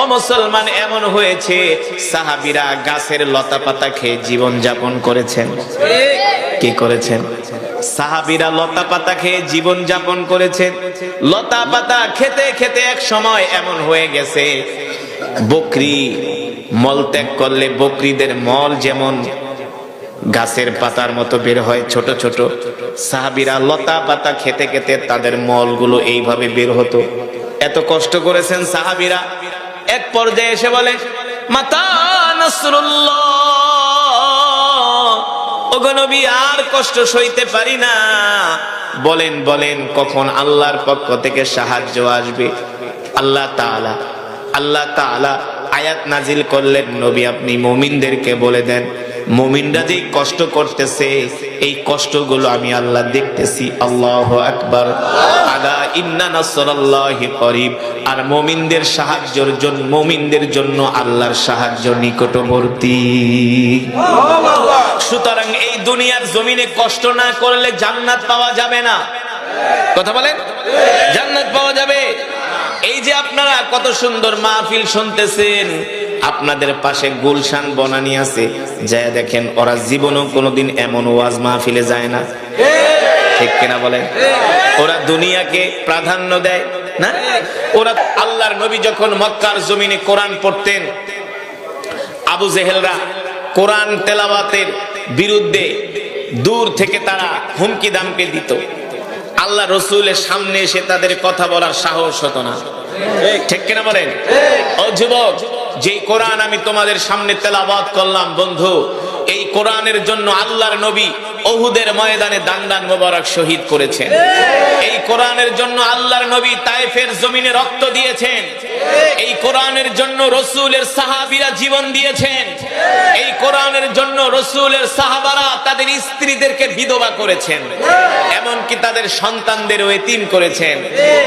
ও মুসলমান, এমন হয়েছে, সাহাবিরা গাছের লতা পাতা খেয়ে জীবন যাপন করেছেন। কি করেছেন? সাহাবিরা লতা পাতা খেয়ে জীবন যাপন করেছেন। লতা পাতা খেতে খেতে এক সময় এমন হয়ে গেছে, বকরি মল ত্যাগ করলে বকরিদের মল যেমন গাছের পাতার মতো বের হয় ছোট ছোট, সাহাবিরা লতা পাতা খেতে খেতে তাদের মলগুলো এইভাবে বের হতো। এত কষ্ট করেছেন সাহাবিরা। এক পর্যায়ে এসে বলে, মাতা নবী, আর কষ্ট সইতে পারি না। বলেন বলেন, কখন আল্লাহর পক্ষ থেকে সাহায্য আসবে? আল্লাহ তাআলা আল্লাহ তাআলা আয়াত নাজিল করলেন, নবী আপনি মুমিনদেরকে বলে দেন মুমিনরা যেই কষ্ট করতেছে, এই কষ্টগুলো আমি আল্লাহ দেখতেছি। আল্লাহ আকবার। আর মুমিনদের সাহায্যের জন্য মুমিনদের জন্য আল্লাহর সাহায্য নিকটবর্তী। সুতরাং এই দুনিয়ার জমিনে কষ্ট না করলে জান্নাত পাওয়া যাবে না। কথা বলেন? জান্নাত পাওয়া যাবে। এই যে আপনারা কত সুন্দর মাহফিল শুনতেছেন আপনাদের পাশে গুলশান বনানি আছে। যা দেখেন, ওরা জীবনেও কোনোদিন এমন ওয়াজ মাহফিলে যায় না। ঠিক কিনা বলেন? ওরা দুনিয়াকে প্রাধান্য দেয়, না? ওরা আল্লাহর নবী যখন মক্কার জমিনে কোরআন পড়তেন, আবু জেহেলরা কোরআন তেলাওয়াতের বিরুদ্ধে দূর থেকে তারা হুমকি দামকে দিত। আল্লাহ রসুলের সামনে এসে তাদের কথা বলার সাহস হতো না। ঠিক কিনা বলেন? ও যুবক যে কোরআন আমি তোমাদের সামনে তেলাবাদ করলাম বন্ধু এই কোরআনের জন্য আল্লাহর নবী ওহুদের ময়দানে দান দান মোবারক শহীদ করেছেন। এই কোরআনের জন্য আল্লাহর নবী তায়েফের জমিনে রক্ত দিয়েছেন। এই কোরআনের জন্য রসুলের সাহাবিরা জীবন দিয়েছেন। এই কোরআনের জন্য রসুলের সাহাবারা তাদের স্ত্রীদেরকে বিধবা করেছেন। এমনকি তাদের সন্তানদের এতিম করেছেন।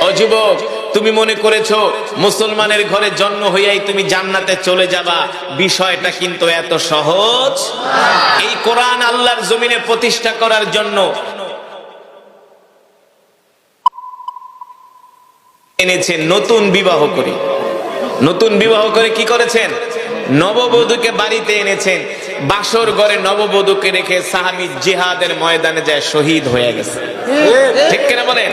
ও যুবক, তুমি মনে করেছ মুসলমানের ঘরে জন্ম হইয়াই তুমি জান্নাতে চলে যাবা? বিষয়টা কিন্তু এত সহজ। এই কোরআন আল্লাহর জমিনে প্রতিষ্ঠা করার জন্য এনেছেন নতুন বিবাহ করে। নতুন বিবাহ করে কি করেছেন? নববধূকে বাড়িতে এনেছেন। বাসর ঘরে নববধূকে রেখে সাহাবি জিহাদের ময়দানে যায় শহীদ হয়ে গেছে। ঠিক কিনা বলেন?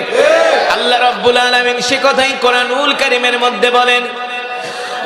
আল্লাহ রাব্বুল আলামিন সে কথাই কোরআনুল কারীমের মধ্যে বলেন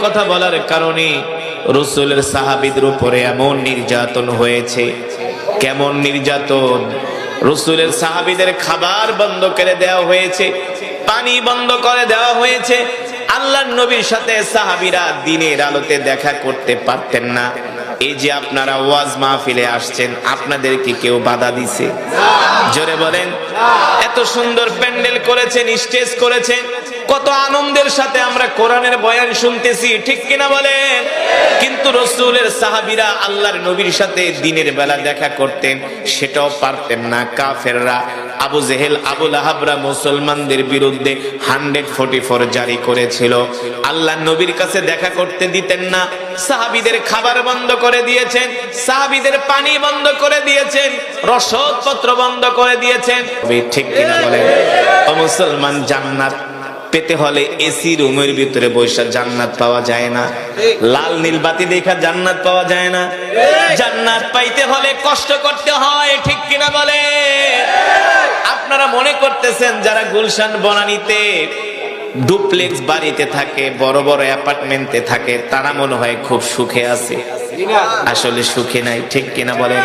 কথা বলার কারণে সাহাবিদের উপরে এমন নির্যাতন হয়েছে। কেমন নির্যাতন? রসুলের সাহাবিদের খাবার বন্ধ করে দেওয়া হয়েছে, পানি বন্ধ করে দেওয়া হয়েছে। আল্লাহর নবীর সাথে সাহাবিরা দিনের আলোতে দেখা করতে পারতেন না। এই যে আপনারা ওয়াজ মাহফিলে আসছেন, আপনাদেরকে কেউ বাধা দিছে? জোরে বলেন। এত সুন্দর প্যান্ডেল করেছেন, স্টেজ করেছেন। কত আনন্দের সাথে আমরা কোরআনের বয়ান শুনতেছি, ঠিক কিনা বলেন কিন্তু রসুলের সাহাবিরা আল্লাহর নবীর সাথে দিনের বেলা দেখা করতেন, সেটাও পারতেন না। কাফেররা, আবু জেহেল আবুল আহাবরা মুসলমানদের বিরুদ্ধে হান্ড্রেড ফোর্টি ফোর জারি করেছিল। আল্লাহ নবীর কাছে দেখা করতে দিতেন না। সাহাবিদের খাবার বন্ধ করে দিয়েছেন, সাহাবিদের পানি বন্ধ করে দিয়েছেন, রসদপত্র বন্ধ করে দিয়েছেন। ঠিক কিনা বলেন মুসলমান জান্নাত পেতে হলে এসি রুমের ভিতরে বৈশা জান্নাত পাওয়া যায় না। লাল নীল বাতি দেখা জান্নাত পাওয়া যায় না। জান্নাত পাইতে হলে কষ্ট করতে হয়, ঠিক কিনা বলে? আপনারা মনে করতেছেন যারা গুলশান বনানিতে ডুপ্লেক্স বাড়িতে থাকে, বড় বড় অ্যাপার্টমেন্টে থাকে, তারা মনে হয় খুব সুখে আছে। আসলে সুখে নাই, ঠিক কিনা বলেন?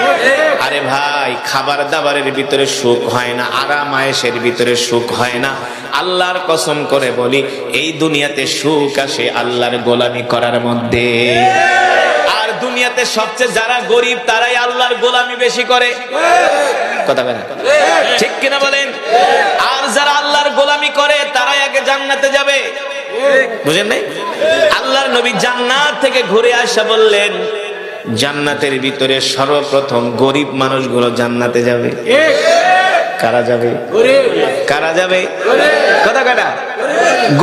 আরে ভাই খাবার দাবারের ভিতরে সুখ হয় না আরাম আয়েসের ভিতরে সুখ হয় না। আল্লাহর কসম করে বলি, এই দুনিয়াতে সুখ আসে আল্লাহর গোলামি করার মধ্যে। সবচেয়ে যারা গরিব, তারাই আল্লাহর গোলামি বেশি করে। কথা ঠিক কিনা বলেন? আর যারা আল্লাহর গোলামি করে, তারাই আগে জান্নাতে যাবে। বুঝেন নাই? আল্লাহর নবী জান্নাত থেকে ঘুরে আসা বললেন, জান্নাতের ভিতরে সর্বপ্রথম গরিব মানুষগুলো জান্নাতে যাবে। কারা যাবে? কারা যাবে? কথা কাটা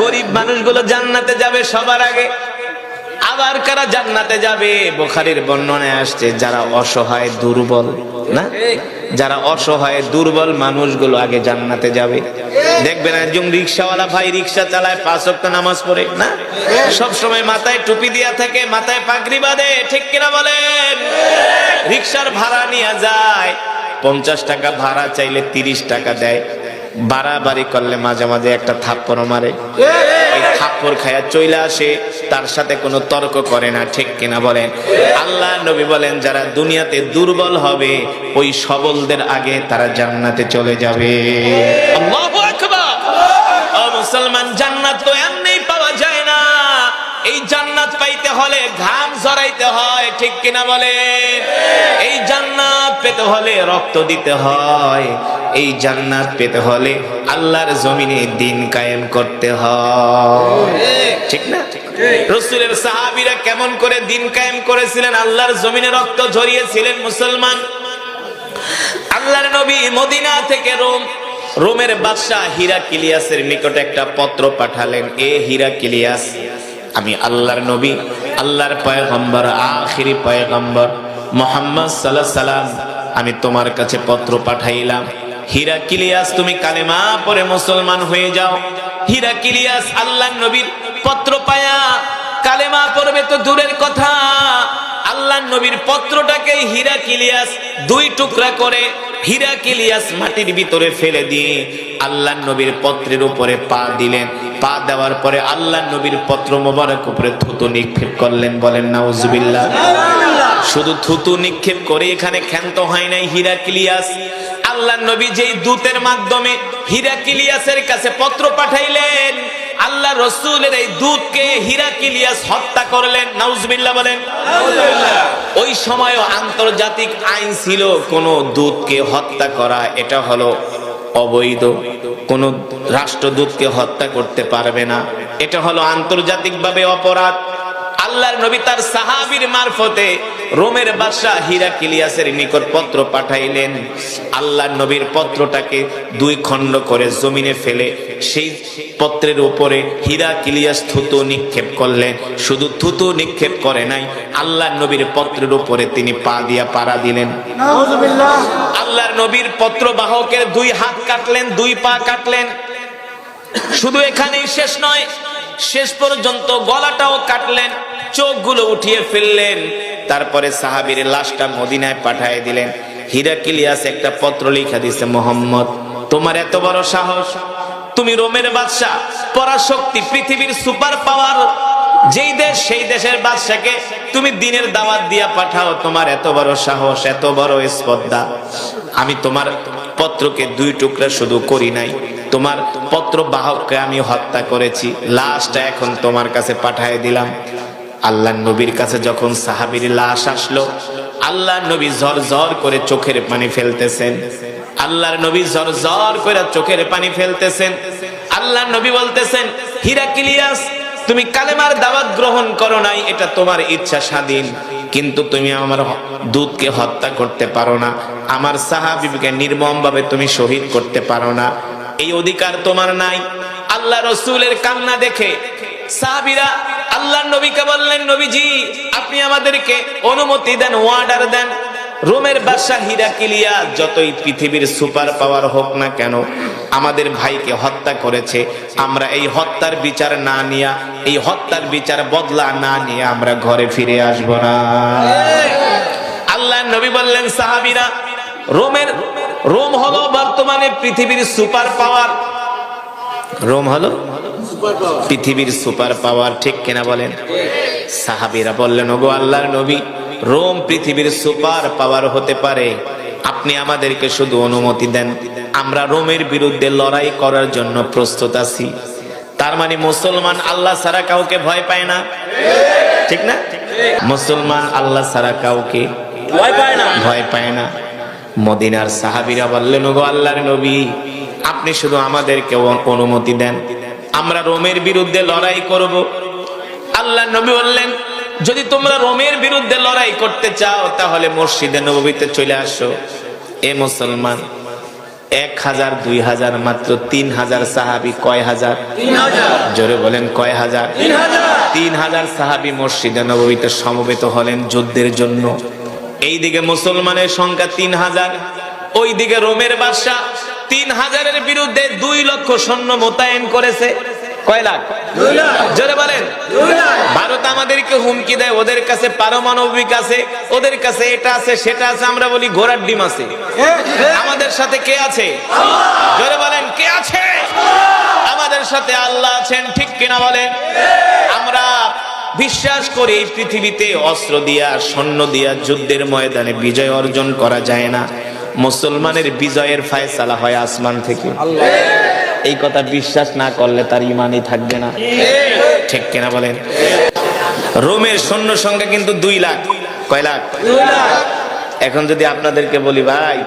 গরিব মানুষগুলো জান্নাতে যাবে সবার আগে। আবার কারা জান্নাতে যাবে? বোখারির বর্ণনায় আসছে, যারা অসহায় দুর্বল, না? যারা অসহায় দুর্বল মানুষগুলো আগে জান্নাতে যাবে। দেখবেন একজন রিক্সাওয়ালা ভাই রিক্সা চালায়, পাঁচ ওয়াক্ত নামাজ পড়ে, না? সব সময় মাথায় টুপি দিয়া থাকে, মাথায় পাগড়ি বাঁধে, ঠিক কিনা বলেন? রিক্সার ভাড়া নিয়ে যায়, পঞ্চাশ টাকা ভাড়া চাইলে তিরিশ টাকা দেয়, বাড়াবাড়ি করলে মাঝে মাঝে একটা থাপ্পড় মারে। থাপ্পড় খায়া চইলা আসে তার সাথে কোনো তর্ক করে না ঠিক কিনা বলেন? আল্লাহ নবী বলেন যারা দুনিয়াতে দুর্বল হবে ওই সবলদের আগে তারা জান্নাতে চলে যাবে। আল্লাহু আকবার। ও মুসলমান ঠিক কিনা বলেন এই জান্নাত পেতে হলে রক্ত দিতে হয়। এই জান্নাত পেতে হলে আল্লাহর জমিনে দিন কায়েম করতে হয়। ঠিক না? রসুলের সাহাবীরা কেমন করে দিন কায়েম করেছিলেন? আল্লাহর জমিনে রক্ত ঝরিয়েছিলেন মুসলমান। আল্লাহর নবী মদিনা থেকে রোম, রোমের বাদশাহ হীরা কিলিয়াসের নিকটে একটা পত্র পাঠালেন। এ হীরা কিলিয়াস আমি আল্লাহর নবী, আল্লাহর পয়গম্বর, আখিরি পয়গম্বর। মোহাম্মদ সাল্লাহ সাল্লাম আমি তোমার কাছে পত্র পাঠাইলাম। হীরা কিলিয়াস তুমি কালেমা পরে মুসলমান হয়ে যাও। হীরা কিলিয়াস আল্লাহর নবীর পত্র পায়া। কালেমা পড়বে তো দূরের কথা। আল্লাহ নবীর পত্রটাকে হীরা কিলিয়াস দুই টুকরা করে হীরা কিলিয়াস মাটির ভিতরে ফেলে দিয়ে আল্লাহ নবীর পত্রের উপরে পা দিলেন। পা দেওয়ার পরে আল্লাহ নবীর পত্র মোবারক উপরে থুতু নিক্ষেপ করলেন বলেন নাউজুবিল্লাহ। শুধু থুতু নিক্ষেপ করে এখানে ক্ষান্ত হয় নাই হীরা কিলিয়াস আল্লাহ নবী যেই দূতের মাধ্যমে হীরা কিলিয়াসের কাছে পত্র পাঠাইলেন আল্লাহ রসুলের এই দূতকে হীরা কিলিয়াস হত্যা করলেন। নাউজবিল্লাহ বলেন ওই সময়ও আন্তর্জাতিক আইন ছিল কোন দূতকে হত্যা করা এটা হলো অবৈধ। কোন রাষ্ট্রদূতকে হত্যা করতে পারবে না। এটা হলো আন্তর্জাতিকভাবে অপরাধ। আল্লাহর নবী তার সাহাবীর মারফতে রোমের বাদশাহ হীরা কিলিয়াসের নিকট পত্র পাঠাইলেন। আল্লাহর নবীর পত্রটাকে দুই খণ্ড করে জমিনে ফেলে সেই পত্রের উপরে হীরা কিলিয়াস থুতু নিক্ষেপ করলেন। শুধু থুতু নিক্ষেপ করে নাই, আল্লাহর নবীর পত্রের উপরে তিনি পা দিয়া পাড়া দিলেন। আল্লাহর নবীর পত্র বাহকের দুই হাত কাটলেন, দুই পা কাটলেন। শুধু এখানেই শেষ নয়, শেষ পর্যন্ত গলাটাও কাটলেন, চোখগুলো উঠিয়ে ফেললেন। তারপরে সাহাবীর লাশটা মদিনায় পাঠিয়ে দিলেন। হিরাকিলিয়াস একটা পত্র লিখা দিছে মোহাম্মদ, তোমার এত বড় সাহস? তুমি রোমের বাদশাহ, পরাশক্তি, পৃথিবীর সুপার পাওয়ার যেই দেশ, সেই দেশের বাদশাকে তুমি দিনের দাওয়াত দিয়া পাঠাও, তোমার এত বড় সাহস, এত বড় স্পর্ধা। আমি তোমার পত্রকে দুই টুকরা শুধু করি নাই, তোমার পত্র বাহককে আমি হত্যা করেছি, লাশটা এখন তোমার কাছে পাঠিয়ে দিলাম। আল্লাহ নবীর কাছে যখন সাহাবির লাশ আসলো, আল্লাহ নবী ঝর ঝর করে চোখের পানি ফেলতেছেন। আল্লাহর নবী ঝর ঝর করে চোখের পানি ফেলতেছেন। আল্লাহ নবী বলতেছেন, হিরাকিলিয়াস তুমি কালেমার দাওয়াত গ্রহণ করো নাই, এটা তোমার ইচ্ছা স্বাধীন। কিন্তু তুমি আমার দুধকে হত্যা করতে পারো না। আমার সাহাবিবকে নির্মম ভাবে তুমি শহীদ করতে পারো না। এই অধিকার তোমার নাই। আল্লাহ রসুলের কান্না দেখে সাহাবিরা আল্লাহ নবীকে বললেন, নবীজি, আপনি আমাদেরকে অনুমতি দেন ওয়ার্ডার দেন। রোমের বাদশাহ হিরাকিলিয়া যতই পৃথিবীর সুপার পাওয়ার হোক না কেন, আমাদের ভাইকে হত্যা করেছে। আমরা এই হত্যার বিচার না নিয়া, এই হত্যার বিচার বদলা না নিয়ে আমরা ঘরে ফিরে আসব না। আল্লাহ নবী বললেন, সাহাবিরা, রোমের, রোম হলো বর্তমানে পৃথিবীর সুপার পাওয়ার। রোম হলো পৃথিবীর সুপার পাওয়ার, ঠিক কিনা বলেন? সাহাবিরা বললেন, ওগো আল্লাহর নবী রোম পৃথিবীর সুপার পাওয়ার হতে পারে। আপনি আমাদেরকে শুধু অনুমতি দেন। আমরা রোমের বিরুদ্ধে লড়াই করার জন্য প্রস্তুত আছি। তার মানে মুসলমান আল্লাহ ছাড়া কাউকে ভয় পায় না? ঠিক না? মুসলমান আল্লাহ ছাড়া কাউকে ভয় পায় না। ভয় পায় না। মদিনার সাহাবিরা বললেন ওগো আল্লাহর নবী আপনি শুধু আমাদেরকে অনুমতি দেন। আমরা রোমের বিরুদ্ধে লড়াই করব। আল্লাহ নবী বললেন যদি তোমরা রোমের বিরুদ্ধে লড়াই করতে চাও তাহলে মসজিদে নবীতে চলে আসো। এ মুসলমান এক হাজার দুই হাজার মাত্র তিন হাজার সাহাবি কয় হাজার? জোরে বলেন কয় হাজার? তিন হাজার। তিন হাজার সাহাবি মসজিদে নবীতে সমবেত হলেন যুদ্ধের জন্য। এই দিকে মুসলমানের সংখ্যা তিন হাজার ওই দিকে রোমের বাদশাহ তিন হাজারের বিরুদ্ধে দুই লক্ষ সৈন্য মোতায়েন করেছে। ওদের কাছে পারমাণবিক আছে, ওদের কাছে এটা আছে, সেটা আছে, আমরা বলি আমাদের সাথে কে আমাদের সাথে আল্লাহ আছেন, ঠিক কিনা বলেন? আমরা বিশ্বাস করি এই পৃথিবীতে অস্ত্র দিয়া, সৈন্য দিয়া যুদ্ধের ময়দানে বিজয় অর্জন করা যায় না। মুসলমানের বিজয়ের ফায়সালা হয় আসমান থেকে। এই কথা বিশ্বাস না করলে তার ইমানই থাকবে না। ঠিক কিনা বলেন? রোমের সৈন্য সংখ্যা কিন্তু দুই লাখ। কয় লাখ? লাখ। এখন যদি আপনাদেরকে বলি ভাই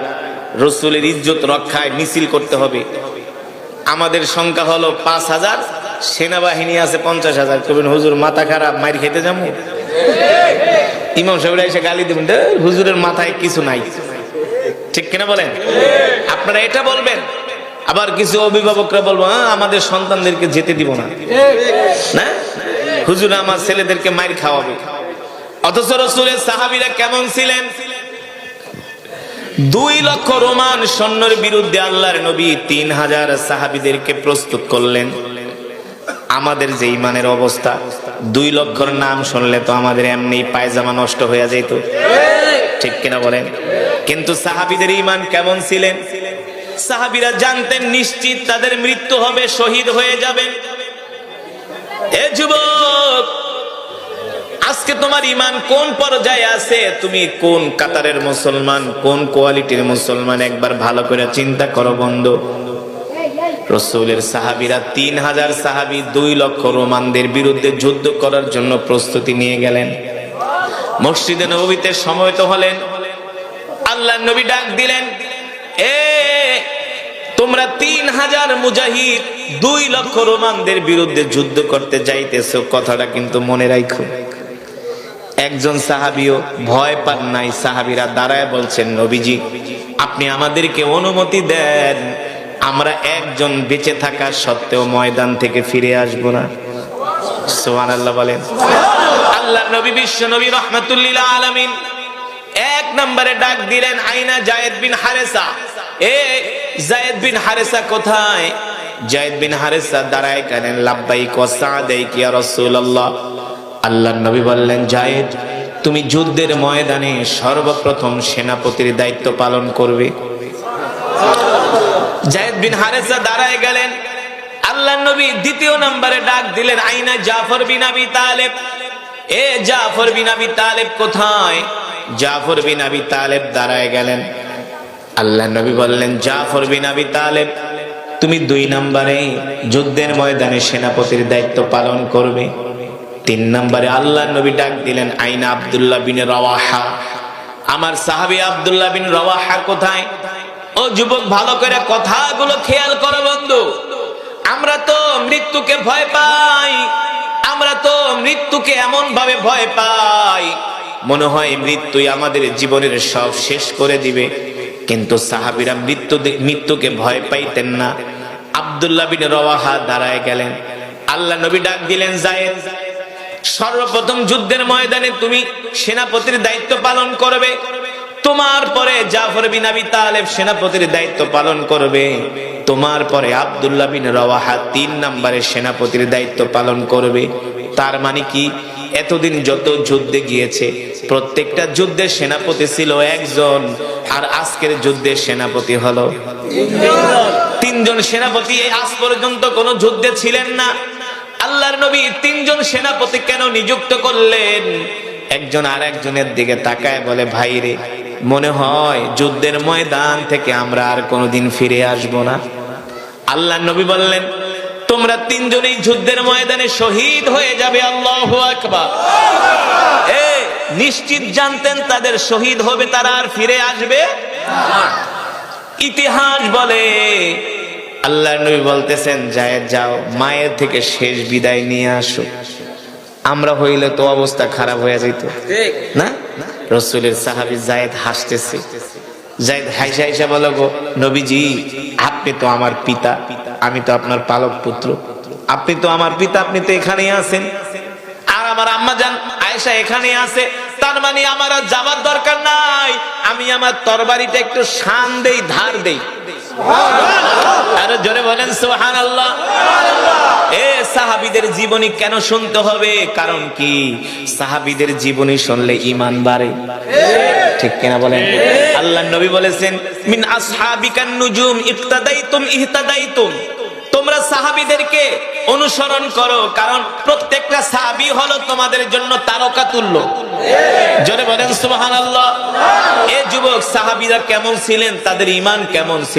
রসুলের ইজ্জত রক্ষায় মিছিল করতে হবে। আমাদের সংখ্যা হলো পাঁচ হাজার সেনাবাহিনী আছে পঞ্চাশ হাজার। কবেন হুজুর মাথা খারাপ মাইর খেতে যাব? ইমাম সাহেবরা এসে গালি দেবেন হুজুরের মাথায় কিছু নাই। ঠিক কিনা বলেন? আপনারা এটা বলবেন আবার কিছু অভিভাবকরা বলব "হ্যাঁ, আমাদের সন্তানদেরকে যেতে দিব না। হুজুর আমার ছেলেদেরকে মাইর খাওয়াবে। অথচ রসুলের সাহাবিরা কেমন ছিলেন? দুই লক্ষ রোমান সৈন্যের বিরুদ্ধে আল্লাহর নবী তিন হাজার সাহাবিদেরকে প্রস্তুত করলেন। আমাদের যে ইমানের অবস্থা দুই লক্ষর নাম শুনলে তো আমাদের এমনি পায়জামা নষ্ট হয়ে যেত ঠিক কিনা বলেন? কিন্তু সাহাবিদের ইমান কেমন ছিলেন? সাহাবিরা জানতেন নিশ্চিত তাদের মৃত্যু হবে, শহীদ হয়ে যাবে। এ যুবক, আজকে তোমার ইমান কোন পর্যায়ে আছে? তুমি কোন কাতারের মুসলমান, কোন কোয়ালিটির মুসলমান? একবার ভালো করে চিন্তা করো বন্ধু। রসুলের সাহাবিরা তিন হাজার সাহাবি দুই লক্ষ রোমানদের বিরুদ্ধে যুদ্ধ করার জন্য প্রস্তুতি নিয়ে গেলেন। মসজিদে নবীতে সময়ত হলেন। আল্লাহ নবী ডাক দিলেন, এ হাজার মুজাহিদ দুই লক্ষ রোমানদের বিরুদ্ধে যুদ্ধ করতে যাইতেছো, কথাটা কিন্তু মনে রাখো একজন সাহাবিও ভয় পান নাই, সাহাবিরা দাঁড়ায় বলছেন, নবীজি, আপনি আমাদেরকে অনুমতি দেন, আমরা একজন বেঁচে থাকা সত্ত্বেও ময়দান থেকে ফিরে আসব না। সোহান আল্লাহ বলেন। আল্লাহ নবী বিশ্ব নবী রহমতুল্লিল আলমিন এক নম্বরে ডাক দিলেন, আইনা জায়েদ বিন হারেসা। এ জায়েদ বিন হারেসা কোথায়? জায়েদ বিন হারেসা দাঁড়ায় গেলেন লাব্বাই কসা দেয় কি রাসূলুল্লাহ। আল্লাহ নবী বললেন, জায়েদ, তুমি যুদ্ধের ময়দানে সর্বপ্রথম সেনাপতির দায়িত্ব পালন করবে। জায়েদ বিন হারেসা দাঁড়ায় গেলেন। আল্লাহ নবী দ্বিতীয় নম্বরে ডাক দিলেন, আইনা জাফর বিন আবি তালেব? এ জাফর বিন আবি তালেব কোথায়? জাফর বিন আবি তালেব দাঁড়ায় গেলেন। আল্লাহ নবী বললেন, জাফর বিন আবি তালেব, তুমি দুই নম্বরে যুদ্ধের ময়দানে সেনাপতির দায়িত্ব পালন করবে। তিন নম্বরে আল্লাহ নবী ডাক দিলেন, আইনা আব্দুল্লাহ বিন রওয়াহা, আমার সাহাবী আব্দুল্লাহ বিন রওয়াহা কোথায়? ও যুবক, ভালো করে কথাগুলো খেয়াল করো বন্ধু। আমরা তো মৃত্যুকে ভয় পাই, আমরা তো মৃত্যুকে এমন ভাবে ভয় পাই। মনে হয় মৃত্যুই আমাদের জীবনের সব শেষ করে দিবে। কিন্তু সাহাবিরা মৃত্যু মৃত্যুকে ভয় পাইতেন না। আব্দুল্লাহ বিন রওয়াহা দাঁড়ায় গেলেন। আল্লাহ নবী ডাক দিলেন, জায়েদ, সর্বপ্রথম যুদ্ধের ময়দানে তুমি সেনাপতির দায়িত্ব পালন করবে। তোমার পরে জাফর বিন আবি তালেব সেনাপতির দায়িত্ব পালন করবে। তোমার পরে আব্দুল্লাহ বিন রওয়াহা তিন নম্বরে সেনাপতির দায়িত্ব পালন করবে। তার মানে কি? এতদিন যত যুদ্ধে গিয়েছে, প্রত্যেকটা যুদ্ধের সেনাপতি ছিল একজন, আর আজকের যুদ্ধের সেনাপতি হলো তিনজন সেনাপতি। আজ পর্যন্ত কোন যুদ্ধে ছিলেন না। আল্লাহর নবী তিনজন সেনাপতি কেন নিযুক্ত করলেন? একজন আর একজনের দিকে তাকায় বলে, ভাই রে, মনে হয় যুদ্ধের ময়দান থেকে আমরা আর কোনোদিন ফিরে আসব না। আল্লাহ নবী বললেন তোমরা তিনজনেই যুদ্ধের ময়দানে শহীদ হয়ে যাবে আল্লাহ আকবার। এ নিশ্চিত জানতেন তাদের শহীদ হবে তারা আর ফিরে আসবে ইতিহাস বলে আল্লাহ নবী বলতেছেন জায়েদ যাও মায়ের থেকে শেষ বিদায় নিয়ে আসো। আমরা হইলে তো অবস্থা খারাপ হয়ে যেত না? রসুলের সাহাবি জায়েদ হাসতেছে। জায়েদ হাইসা হাইসা বলো গো নবীজি আপনি তো আমার পিতা পিতা। আমি তো আপনার পালক পুত্র। আপনি তো আমার পিতা, আপনি তো এখানেই আছেন। আর আমার আম্মা জান আয়েশা এখানে আছে। তার মানে আমার আর যাবার দরকার নাই। আমি আমার তরবারিটা একটু শান দেই, ধার দেই। আরও জোরে বলেন সোহান আল্লাহ এ সাহাবিদের জীবনী কেন শুনতে হবে? কারণ কি? সাহাবিদের জীবনী শুনলে বাড়ে। ঠিক বলেন? আল্লাহ নবী বলেছেন মিন আসহাবিকান নুজুম ইক্তাদাইতুম ইহতাদাইতুম। তোমরা সাহাবিদেরকে অনুসরণ করো, কারণ প্রত্যেকটা সাহাবি হলো তোমাদের জন্য তারকা তুল্য। জোরে বলেন সুবহানাল্লাহ। এ যুবক, সাহাবিরা কেমন ছিলেন? তাদের ইমান কেমন ছিল?